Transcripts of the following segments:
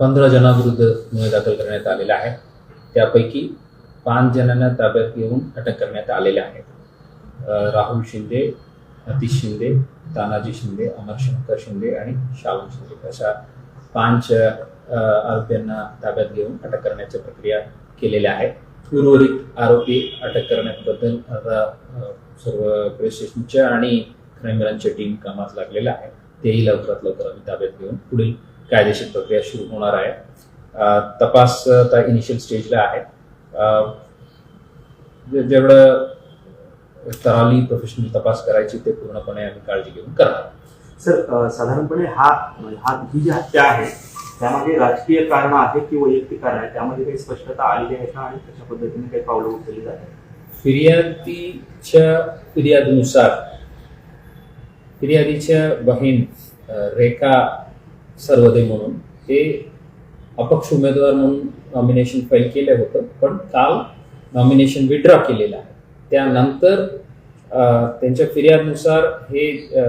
पंधरा जणांविरुद्ध गुन्हे दाखल करण्यात आलेले आहे. त्यापैकी पाच जणांना ताब्यात घेऊन अटक करण्यात आलेल्या आहेत. राहुल शिंदे अतिश शिंदे तानाजी शिंदे अमरशंकर शिंदे आणि शाहू शिंदे. अशा पाच आरोपींना ताब्यात घेऊन अटक करण्याची प्रक्रिया केलेल्या आहे. उर्वरित आरोपी अटक करण्याबद्दल आता सर्व पोलीस स्टेशनच्या आणि क्राईम ब्रांचच्या टीम कामात लागलेल्या आहे. तेही लवकरात लवकर आम्ही ताब्यात घेऊन पुढील कायदेशीर प्रक्रिया सुरू होणार आहे. तपास आता इनिशियल स्टेजला आहे. जेवढं तराली प्रोफेशनल तपास करायची ते पूर्णपणे आम्ही काळजी घेऊन करणार. सर साधारणपणे हा हा ही जी हत्या आहे त्यामध्ये राजकीय कारण आहे की वैयक्तिक कारण आहे त्यामध्ये काही स्पष्टता आलेली आहे का आणि कशा पद्धतीने काही पावलं उचलली जात आहे फिर्यादीच्या फिर्यादीनुसार फिर्यादीच्या बहीण रेखा सर्वदे म्हणून. ते अपक्ष उमेदवार म्हणून नॉमिनेशन फाईल केलं होतं पण काल नॉमिनेशन विड्रॉ केलेलं आहे. त्यानंतर त्यांच्या फिर्यादनुसार हे अ,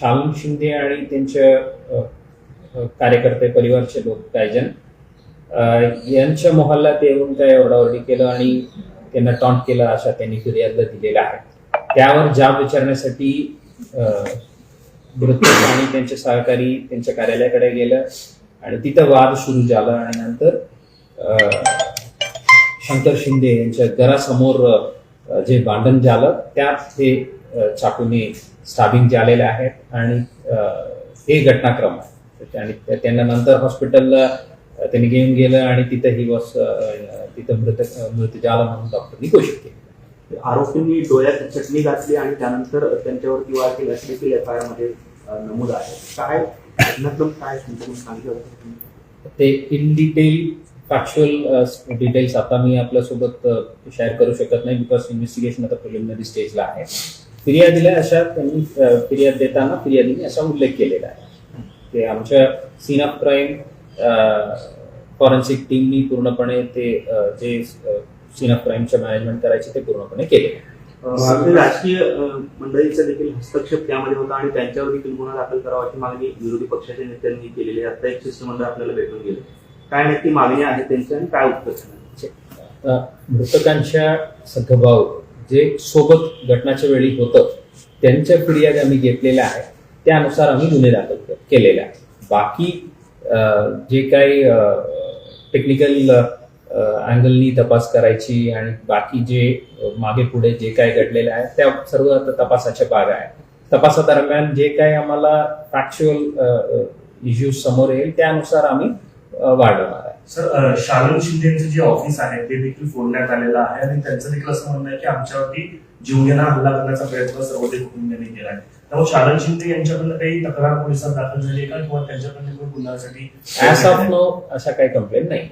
शालू शिंदे आणि त्यांच्या कार्यकर्ते परिवारचे लोक कायजन यांच्या मोहल्ल्यात येऊन काय ओरडाओरडी केलं आणि त्यांना टॉन्ट केलं अशा त्यांनी फिर्यादला दिलेला आहे. त्यावर जाब विचारण्यासाठी अ, आणि त्यांचे सहकारी त्यांच्या कार्यालयाकडे गेलं आणि तिथं वाद सुरू झाला आणि नंतर शंकर शिंदे यांच्या घरासमोर जे भांडण झालं त्यात हे चाकूने स्टाबिंग झालेले आहेत आणि हे घटनाक्रम आहे. आणि त्यांना नंतर हॉस्पिटलला त्यांनी घेऊन गेलं आणि तिथं ही बस तिथं मृत मृत झाला म्हणून डॉक्टरनी घोषित केली. आरोपींनी डोळ्यात चटणी घातली आणि त्यानंतर त्यांच्यावरती वार केला अशी देखील एफ आय आरमध्ये नमूद आहे. काय घटनाक्रम काय तुमच्याकडून सांगितलं ते इन डिटेल फॅक्च्युअल डिटेल्स आता मी आपल्यासोबत शेअर करू शकत नाही बिकॉज इन्व्हेस्टिगेशन आता प्रिलिमिनरी स्टेजला आहे. फिर्यादीला अशा त्यांनी फिर्याद देताना फिर्यादीने असा उल्लेख केलेला आहे. ते आमच्या सीन ऑफ क्राईम फॉरेन्सिक टीमनी पूर्णपणे ते जे सीन ऑफ क्राईमचं मॅनेजमेंट करायचे ते पूर्णपणे केले. अ, राजकीय मंडळीचा देखील हस्तक्षेप त्यामध्ये होता आणि त्यांच्यावर देखील गुन्हा दाखल करावा अशी मागणी विरोधी पक्षाच्या नेत्यांनी केलेली आहे. आता एक शिष्टमंडळ आपल्याला भेटून गेलं. काय नक्की मागणी आहे त्यांची आणि काय उत्तर मृतकांच्या सखभाव जे सोबत घटनाच्या वेळी होतं त्यांच्या फिर्यादी आम्ही घेतलेल्या आहेत त्यानुसार आम्ही गुन्हे दाखल केलेले आहेत. बाकी जे काही टेक्निकल अँगलनी तपास करायची आणि बाकी जे मागे पुढे जे काय घडलेले आहे त्या सर्व आता तपासाच्या भाग आहे तपासादरम्यान जे काही आम्हाला फॅक्च्युअल इश्यूज समोर येईल त्यानुसार आम्ही वाढवणार आहे. सर अ, शालन शिंदेचं जे ऑफिस आहे ते देखील फोडण्यात आलेलं आहे आणि त्यांचं देखील असं म्हणणं आहे की आमच्यावरती जीवघेणा हल्ला करण्याचा प्रयत्न सर्वोदय कुटुंबियांनी केला आहे. त्यामुळे शालन शिंदे यांच्याकडनं काही तक्रार पोलिसात दाखल झाली का? किंवा त्यांच्याकडनं गुन्ह्यासाठी ऍज ऑफ नो अशा काही कंप्लेंट नाही